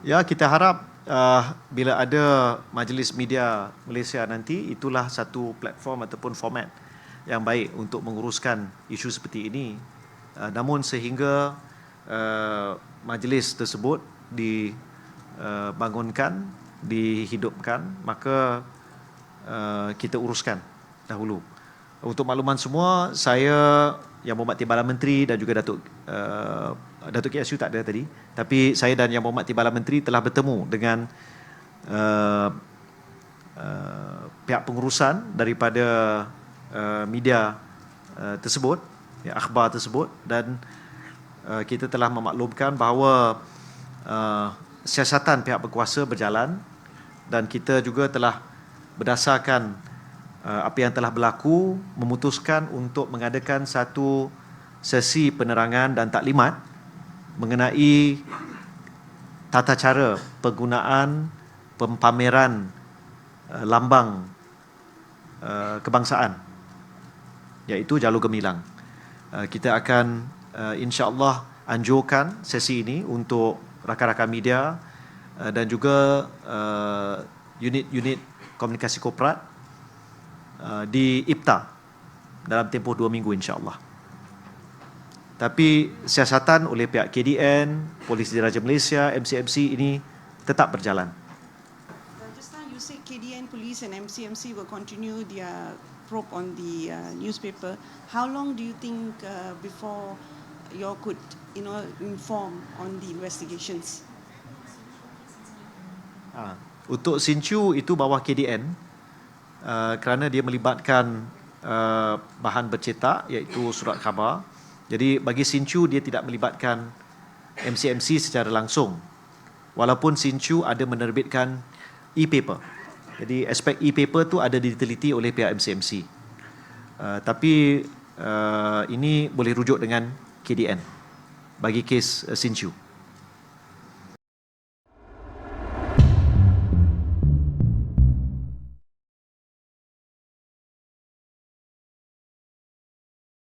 Ya, kita harap uh, bila ada majlis media Malaysia nanti itulah satu platform ataupun format yang baik untuk menguruskan isu seperti ini. Uh, namun sehingga uh, majlis tersebut dibangunkan, uh, dihidupkan, maka uh, kita uruskan dahulu. Untuk makluman semua, saya yang Berhormat Timbalan Menteri dan juga Datuk uh, Datuk KSU tak ada tadi, tapi saya dan Yang Berhormat Timbalan Menteri telah bertemu dengan uh, uh, pihak pengurusan daripada uh, media uh, tersebut, ya, akhbar tersebut. Dan uh, kita telah memaklumkan bahawa uh, siasatan pihak berkuasa berjalan dan kita juga telah berdasarkan uh, apa yang telah berlaku memutuskan untuk mengadakan satu sesi penerangan dan taklimat mengenai tata cara penggunaan pempameran uh, lambang uh, kebangsaan iaitu jalur gemilang. Uh, kita akan uh, insya-Allah anjurkan sesi ini untuk rakan-rakan media uh, dan juga uh, unit-unit komunikasi korporat uh, di IPTA dalam tempoh dua minggu insya-Allah. Tapi siasatan oleh pihak KDN, Polis Diraja Malaysia, MCMC ini tetap berjalan. Just now you say KDN police and MCMC will continue their probe on the uh, newspaper. How long do you think uh, before you could, you know, inform on the investigations? Ha. Untuk Sinchu itu bawah KDN uh, kerana dia melibatkan uh, bahan bercetak iaitu surat khabar. Jadi bagi Sinchu dia tidak melibatkan MCMC secara langsung. Walaupun Sinchu ada menerbitkan e-paper. Jadi aspek e-paper tu ada diteliti oleh pihak MCMC. Uh, tapi uh, ini boleh rujuk dengan KDN bagi kes uh, Sinchu.